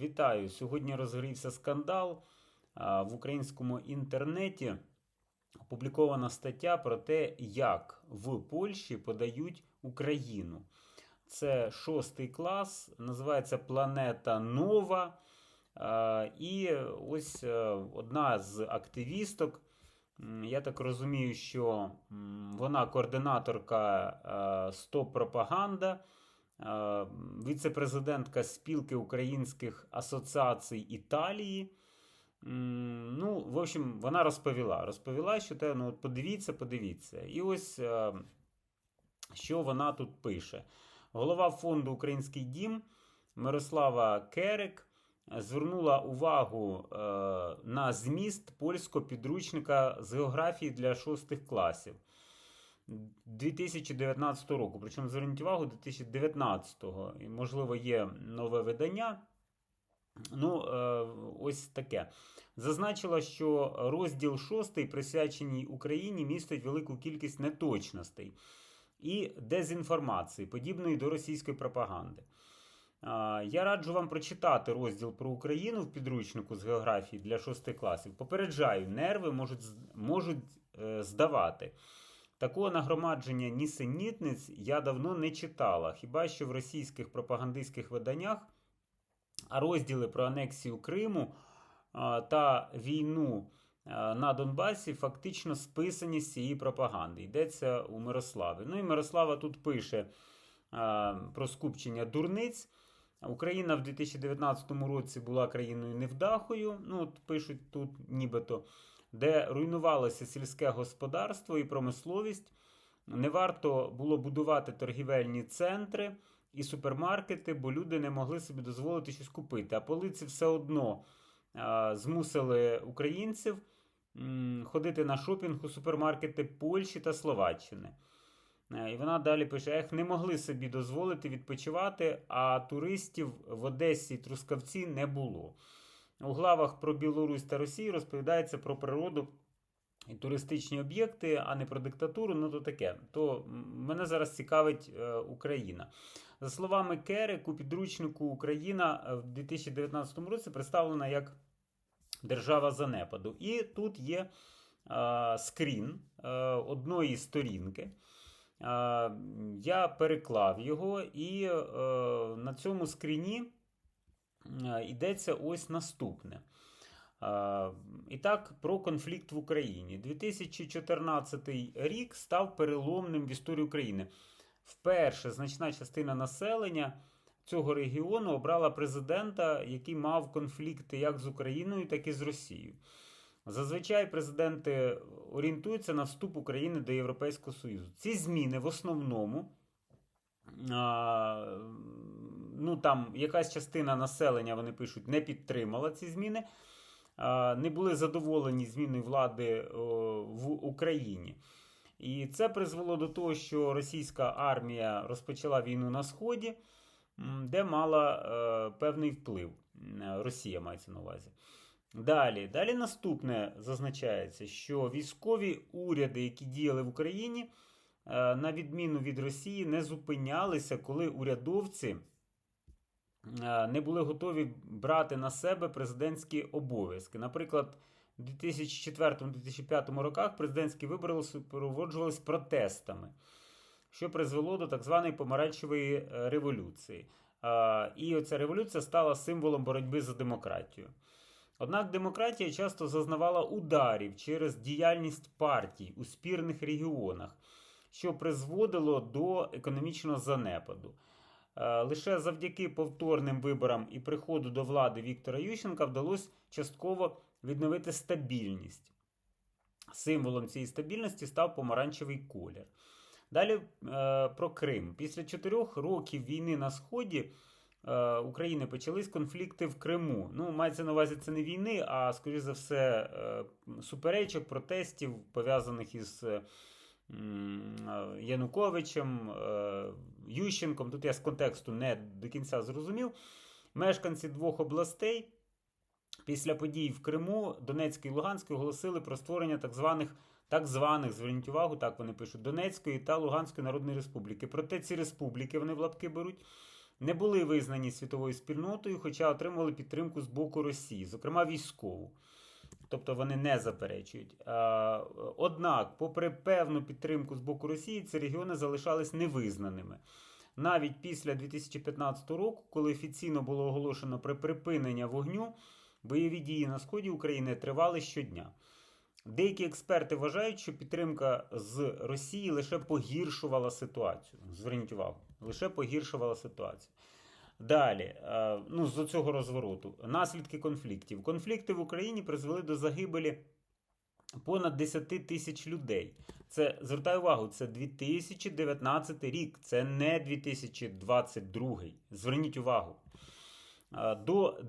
Вітаю! Сьогодні розгорівся скандал. В українському інтернеті опублікована стаття про те, як в Польщі подають Україну. Це шостий клас, називається Планета Нова. І ось е, одна з активісток. Я так розумію, що вона координаторка е, Стоп Пропаганда, віце-президентка спілки українських асоціацій Італії. Ну, в общем, вона розповіла. Розповіла, що те, ну, подивіться, подивіться. І ось е, що вона тут пише. Голова фонду Український дім Мирослава Керик е, звернула увагу е, на зміст польського підручника з географії для шостих класів 2019 року. Причому зверніть увагу 2019-го. І, можливо, є нове видання. Ну, е, ось таке. Зазначила, що розділ 6, присвячений Україні, містить велику кількість неточностей і дезінформації, подібної до російської пропаганди. А, Я раджу вам прочитати розділ про Україну в підручнику з географії для 6 класів. Попереджаю, нерви можуть, можуть е, здавати. Такого нагромадження нісенітниць я давно не читала, хіба що в російських пропагандистських виданнях, а розділи про анексію Криму та війну на Донбасі фактично списані з цієї пропаганди. Йдеться у Мирослави. Ну і Мирослава тут пише про скупчення дурниць. Україна в 2019 році була країною невдахою. Ну, от пишуть тут нібито, де руйнувалося сільське господарство і промисловість. Не варто було будувати торгівельні центри і супермаркети, бо люди не могли собі дозволити щось купити. А полиці все одно змусили українців ходити на шопінг у супермаркети Польщі та Словаччини. Е, І вона далі пише: ех, не могли собі дозволити відпочивати, а туристів в Одесі і Трускавці не було. У главах про Білорусь та Росію розповідається про природу і туристичні об'єкти, а не про диктатуру. Ну то таке. То мене зараз цікавить е, Україна. За словами Керек, у підручнику Україна е, в 2019 році представлена як держава занепаду. І тут є е, скрін одної сторінки. Я переклав його, і на цьому скріні йдеться ось наступне. Е, І так, про конфлікт в Україні. 2014 рік став переломним в історії України. Вперше значна частина населення цього регіону обрала президента, який мав конфлікти як з Україною, так і з Росією. Зазвичай президенти орієнтуються на вступ України до Європейського Союзу. Ці зміни в основному, а, ну там якась частина населення, вони пишуть, не підтримала ці зміни, не були задоволені зміною влади в Україні. І це призвело до того, що російська армія розпочала війну на Сході, де мала е, певний вплив. Росія мається на увазі. Далі, далі наступне зазначається, що військові уряди, які діяли в Україні, е, на відміну від Росії, не зупинялися, коли урядовці е, не були готові брати на себе президентські обов'язки. Наприклад, у 2004-2005 роках президентські вибори супроводжувалися протестами, що призвело до так званої помаранчевої е, революції. Е, І оця революція стала символом боротьби за демократію. Однак демократія часто зазнавала ударів через діяльність партій у спірних регіонах, що призводило до економічного занепаду. Е, Лише завдяки повторним виборам і приходу до влади Віктора Ющенка вдалося частково відновити стабільність. Символом цієї стабільності став помаранчевий колір. Далі е, про Крим. Після чотирьох років війни на Сході е, України почались конфлікти в Криму. Ну, мається на увазі це не війни, а скоріш за все суперечок, протестів, пов'язаних із Януковичем, е, Ющенком. Тут я з контексту не до кінця зрозумів. Мешканці двох областей після подій в Криму, Донецької і Луганської оголосили про створення так званих. Так званих, зверніть увагу, так вони пишуть, Донецької та Луганської Народної Республіки. Проте ці республіки вони в лапки беруть не були визнані світовою спільнотою, хоча отримували підтримку з боку Росії, зокрема військову. Тобто вони не заперечують. Однак, попри певну підтримку з боку Росії, ці регіони залишались невизнаними. Навіть після 2015 року, коли офіційно було оголошено про припинення вогню, бойові дії на сході України тривали щодня. Деякі експерти вважають, що підтримка з Росії лише погіршувала ситуацію. Зверніть увагу, лише погіршувала ситуацію. Далі, е, ну, з цього розвороту, наслідки конфліктів. Конфлікти в Україні призвели до загибелі понад 10 тисяч людей. Це звертаю увагу, це 2019 рік, це не 2022. Зверніть увагу. Е, До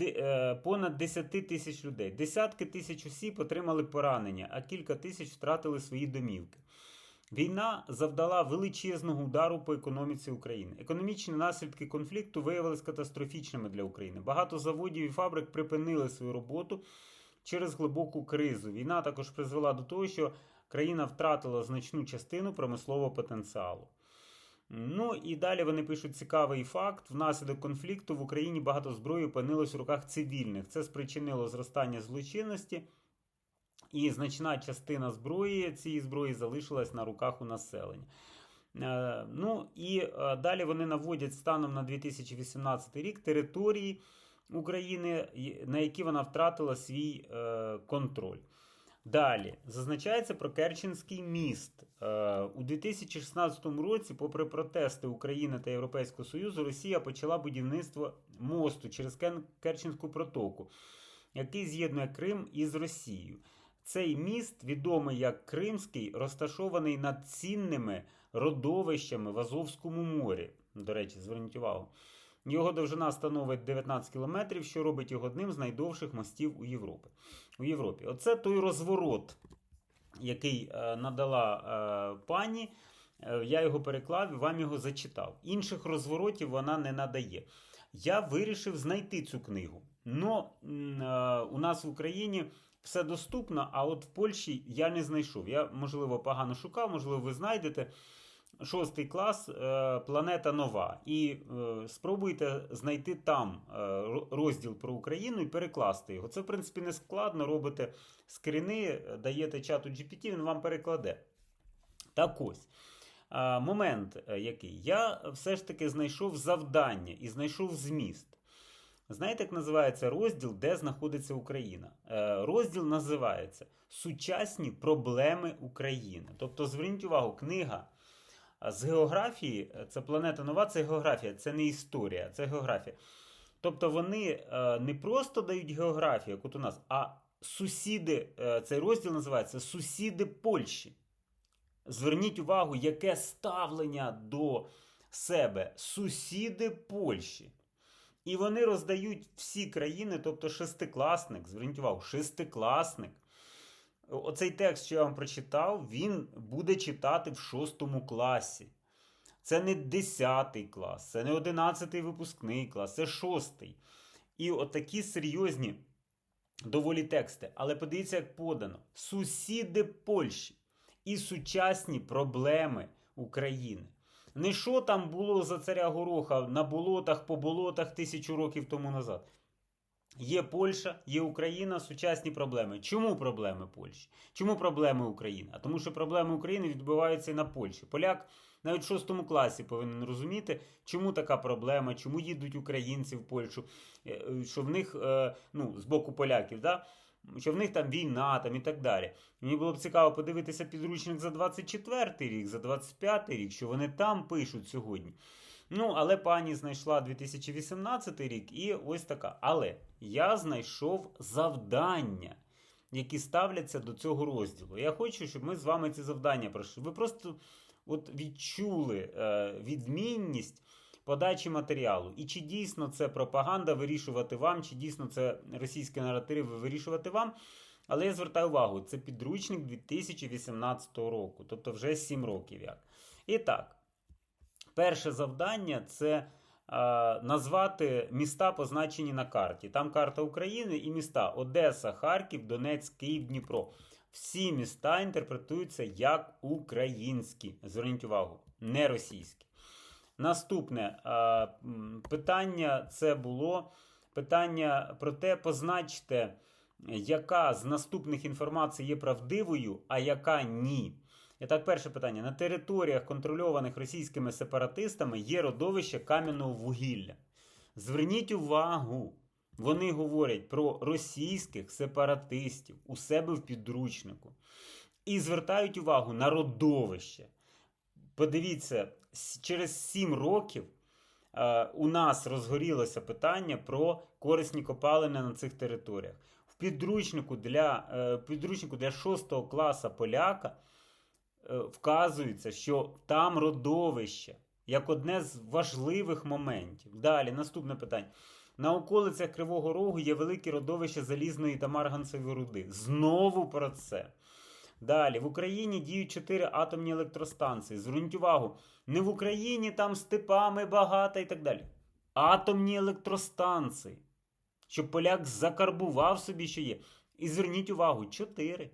е, понад 10 тисяч людей. Десятки тисяч осіб отримали поранення, а кілька тисяч втратили свої домівки. Війна завдала величезного удару по економіці України. Економічні наслідки конфлікту виявилися катастрофічними для України. Багато заводів і фабрик припинили свою роботу через глибоку кризу. Війна також призвела до того, що країна втратила значну частину промислового потенціалу. Ну і далі вони пишуть цікавий факт: внаслідок конфлікту в Україні багато зброї опинилось в руках цивільних. Це спричинило зростання злочинності. І значна частина зброї цієї зброї залишилась на руках у населення. Е, Ну і е, далі вони наводять станом на 2018 рік території України, на які вона втратила свій е, контроль. Далі зазначається про Керченський міст. У 2016 році, попри протести України та Європейського Союзу, Росія почала будівництво мосту через Керченську протоку, який з'єднує Крим із Росією. Цей міст, відомий як Кримський, розташований над цінними родовищами в Азовському морі. До речі, зверніть увагу. Його довжина становить 19 кілометрів, що робить його одним з найдовших мостів у Європі. У Європі. Оце той розворот, який е, надала е, пані. Е, Я його переклав вам його зачитав. Інших розворотів вона не надає. Я вирішив знайти цю книгу. Но у нас в Україні все доступно, а от в Польщі я не знайшов. Я, можливо, погано шукав, можливо, ви знайдете. Шостий клас е, Планета Нова. І е, спробуйте знайти там е, розділ про Україну і перекласти його. Це, в принципі, не складно. Робите скріни, даєте чату GPT, він вам перекладе. Так ось. Момент який. Я все ж таки знайшов завдання і знайшов зміст. Знаєте, як називається розділ, де знаходиться Україна? Е, Розділ називається Сучасні проблеми України. Тобто, зверніть увагу, книга з географії, е, це планета нова, це географія, це не історія, це географія. Тобто вони е, не просто дають географію, як от у нас, а сусіди, цей розділ називається Сусіди Польщі. Зверніть увагу, яке ставлення до себе сусіди Польщі. І вони роздають всі країни, тобто шестикласник, зверніть увагу, шестикласник. Оцей текст, що я вам прочитав, він буде читати в шостому класі. Це не 10 клас, це не 11 випускний клас, це шостий. І отакі серйозні доволі тексти. Але подивіться, як подано: сусіди Польщі і сучасні проблеми України. Не що там було за царя Гороха на болотах, по болотах тисячу років тому назад. Є Польща, є Україна, сучасні проблеми. Чому проблеми Польщі? Чому проблеми України? А тому, що проблеми України відбуваються і на Польщі. Поляк навіть в шостому класі повинен розуміти, чому така проблема, чому їдуть українці в Польщу, е, е, що в них е, ну, з боку поляків, да? Що в них там війна там, і так далі. Мені було б цікаво подивитися підручник за 24 рік, за 25 рік, що вони там пишуть сьогодні. Ну, але пані знайшла 2018 рік і ось така. Але я знайшов завдання, які ставляться до цього розділу. Я хочу, щоб ми з вами ці завдання пройшли. Ви просто от відчули е, відмінність подачі матеріалу. І чи дійсно це пропаганда вирішувати вам, чи дійсно це російські наративи вирішувати вам. Але я звертаю увагу, це підручник 2018 року, тобто вже 7 років як. І так, перше завдання це назвати міста, позначені на карті. Там карта України і міста Одеса, Харків, Донецьк, Київ, Дніпро. Всі міста інтерпретуються як українські. Зверніть увагу, не російські. Наступне е, питання це було питання про те, позначте, яка з наступних інформацій є правдивою, а яка ні. І так, перше питання. На територіях, контрольованих російськими сепаратистами, є родовище кам'яного вугілля. Зверніть увагу, вони говорять про російських сепаратистів у себе в підручнику. І звертають увагу на родовище. Подивіться, через 7 років е, у нас розгорілося питання про корисні копалини на цих територіях. В підручнику для, е, підручнику для 6 класу поляка е, вказується, що там родовище як одне з важливих моментів. Далі, наступне питання. На околицях Кривого Рогу є велике родовище залізної та марганцевої руди. Знову про це. Далі, в Україні діють 4 атомні електростанції. Зверніть увагу, не в Україні там степами багато і так далі. Атомні електростанції. Щоб поляк закарбував собі, що є. І зверніть увагу, 4.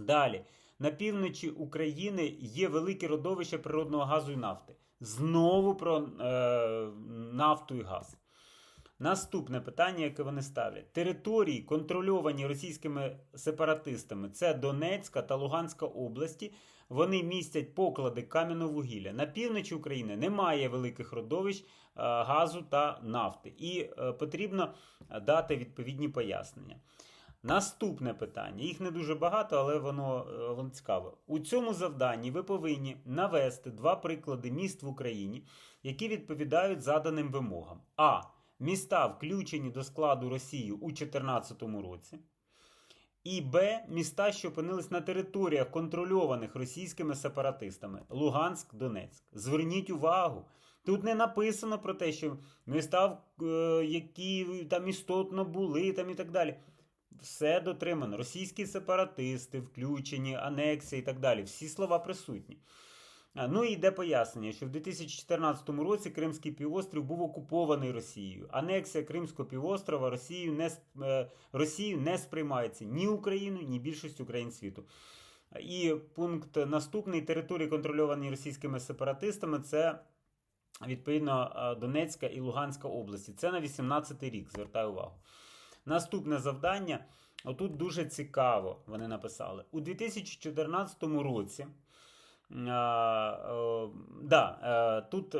Далі. На півночі України є велике родовище природного газу і нафти. Знову про е, нафту і газ. Наступне питання, яке вони ставлять: території, контрольовані російськими сепаратистами, це Донецька та Луганська області. Вони містять поклади кам'яного вугілля. На півночі України немає великих родовищ е, газу та нафти, і е, потрібно дати відповідні пояснення. Наступне питання. Їх не дуже багато, але воно, е, воно цікаве. У цьому завданні ви повинні навести два приклади міст в Україні, які відповідають заданим вимогам. А. Міста включені до складу Росії у 2014 році. І Б. Міста, що опинились на територіях, контрольованих російськими сепаратистами Луганськ, Донецьк. Зверніть увагу. Тут не написано про те, що міста, е, які там істотно були, там і так далі. Все дотримано. Російські сепаратисти, включені, анексія і так далі. Всі слова присутні. Ну і йде пояснення, що в 2014 році Кримський півострів був окупований Росією. Анексія Кримського півострова Росією не, е, не сприймається ні Україною, ні більшістю країн світу. І пункт наступний території, контрольовані російськими сепаратистами, це відповідно е, Донецька і Луганська області. Це на 18 рік, звертаю увагу. Наступне завдання. Отут дуже цікаво вони написали. У 2014 році. Е, е, да, е, тут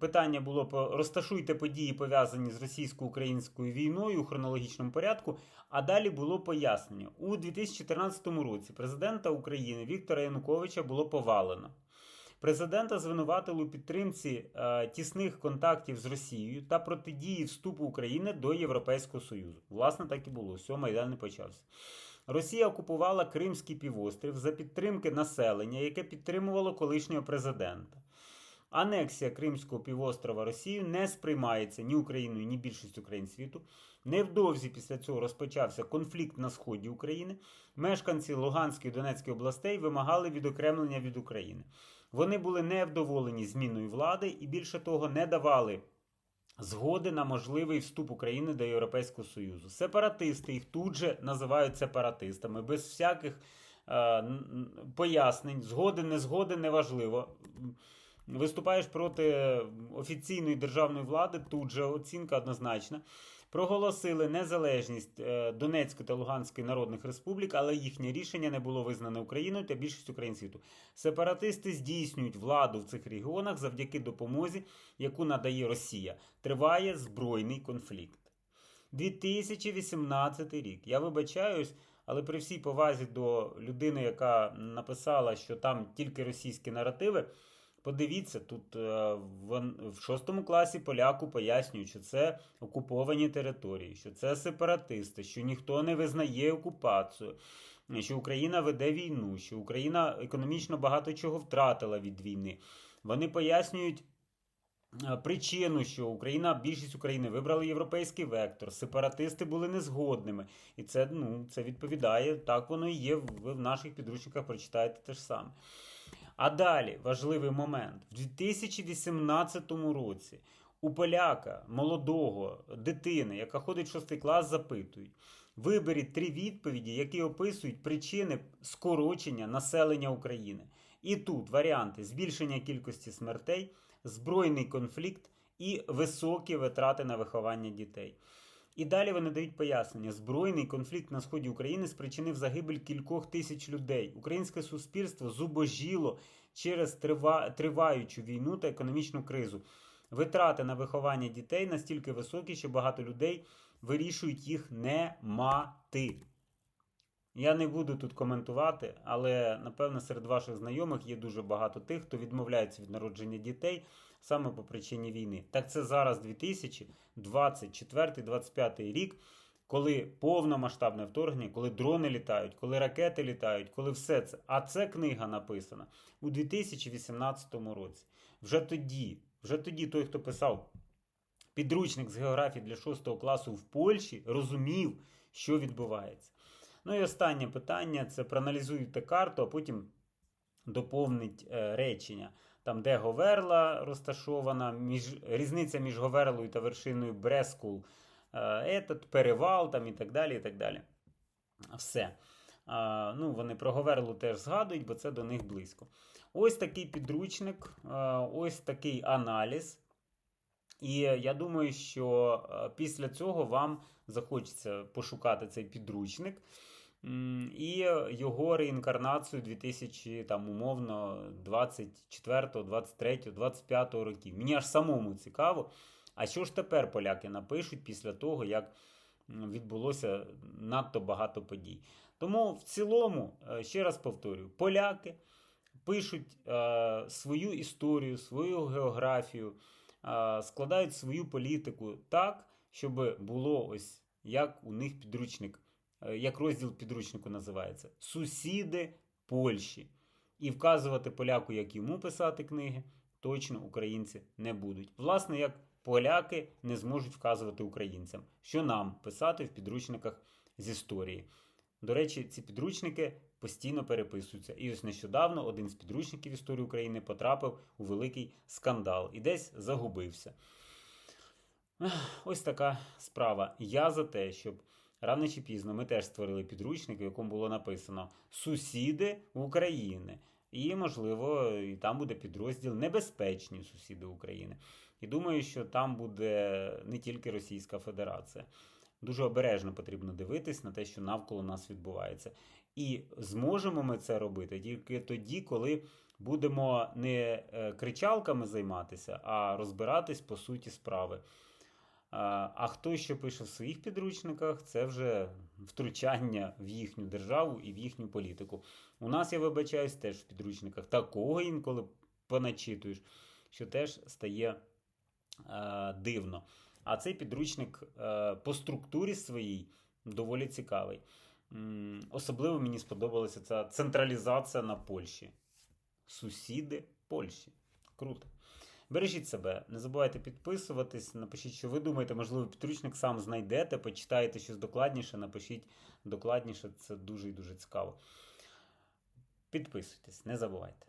питання було по розташуйте події, пов'язані з російсько-українською війною у хронологічному порядку. А далі було пояснення. У 2014 році президента України Віктора Януковича було повалено. Президента звинуватили у підтримці тісних контактів з Росією та протидії вступу України до Європейського Союзу. Власне, так і було. Все, Майдан не почався. Росія окупувала Кримський півострів за підтримки населення, яке підтримувало колишнього президента. Анексія Кримського півострова Росією не сприймається ні Україною, ні більшістю країн світу. Невдовзі після цього розпочався конфлікт на сході України. Мешканці Луганської і Донецької областей вимагали відокремлення від України. Вони були невдоволені зміною влади і більше того не давали згоди на можливий вступ України до Європейського Союзу. Сепаратисти їх тут же називають сепаратистами, без всяких е, пояснень. Згоди, не згоди, неважливо. Виступаєш проти офіційної державної влади, тут же оцінка однозначна. Проголосили незалежність е, Донецької та Луганської народних республік, але їхнє рішення не було визнане Україною та більшістю країн світу. Сепаратисти здійснюють владу в цих регіонах завдяки допомозі, яку надає Росія. Триває збройний конфлікт. 2018 рік. Я вибачаюсь, але при всій повазі до людини, яка написала, що там тільки російські наративи. Подивіться, тут е, в, шостому класі поляку пояснюють, що це окуповані території, що це сепаратисти, що ніхто не визнає окупацію, що Україна веде війну, що Україна економічно багато чого втратила від війни. Вони пояснюють е, причину, що Україна, більшість України вибрали європейський вектор, сепаратисти були незгодними. І це, ну, це відповідає, так воно і є. Ви в наших підручниках прочитаєте те ж саме. А далі важливий момент. В 2018 році у поляка, молодого дитини, яка ходить в 6 клас, запитують: виберіть три відповіді, які описують причини скорочення населення України. І тут варіанти збільшення кількості смертей, збройний конфлікт і високі витрати на виховання дітей. І далі вони дають пояснення: збройний конфлікт на сході України спричинив загибель кількох тисяч людей. Українське суспільство зубожіло через трива... триваючу війну та економічну кризу. Витрати на виховання дітей настільки високі, що багато людей вирішують їх не мати. Я не буду тут коментувати, але напевно серед ваших знайомих є дуже багато тих, хто відмовляється від народження дітей саме по причині війни. Так це зараз 2024-2025 рік, коли повномасштабне вторгнення, коли дрони літають, коли ракети літають, коли все це. А це книга написана у 2018 році. Вже тоді, вже тоді той, хто писав підручник з географії для 6 класу в Польщі, розумів, що відбувається. Ну і останнє питання: це проаналізуйте карту, а потім доповнить е, речення. Там, де Говерла розташована, між, різниця між Говерлою та вершиною Брескул, е, етат, перевал там і так далі. і так далі. Все. Ну, Вони про Говерлу теж згадують, бо це до них близько. Ось такий підручник, е, ось такий аналіз. І я думаю, що е, після цього вам захочеться пошукати цей підручник і його реінкарнацію 2000, там, умовно, 24, 23, 25 років. Мені аж самому цікаво. А що ж тепер поляки напишуть після того, як відбулося надто багато подій? Тому в цілому, е, ще раз повторюю, поляки пишуть е, свою історію, свою географію а, складають свою політику так, щоб було ось як у них підручник, е, як розділ підручнику називається Сусіди Польщі. І вказувати поляку, як йому писати книги, точно українці не будуть. Власне, як поляки не зможуть вказувати українцям, що нам писати в підручниках з історії. До речі, ці підручники постійно переписуються. І ось нещодавно один з підручників історії України потрапив у великий скандал і десь загубився. Ось така справа. Я за те, щоб рано чи пізно ми теж створили підручник, в якому було написано Сусіди України. І, можливо, і там буде підрозділ Небезпечні сусіди України. І думаю, що там буде не тільки Російська Федерація. Дуже обережно потрібно дивитись на те, що навколо нас відбувається. І зможемо ми це робити тільки тоді, коли будемо не е, кричалками займатися, а розбиратись по суті справи. А хто що пише в своїх підручниках, це вже втручання в їхню державу і в їхню політику. У нас, я вибачаюсь, теж в підручниках такого інколи поначитуєш, що теж стає е, дивно. А цей підручник е, по структурі своїй доволі цікавий. Особливо мені сподобалася ця централізація на Польщі. Сусіди Польщі. Круто. Бережіть себе, не забувайте підписуватись, напишіть, що ви думаєте, можливо, підручник сам знайдете, почитаєте щось докладніше, напишіть докладніше, це дуже і дуже цікаво. Підписуйтесь, не забувайте.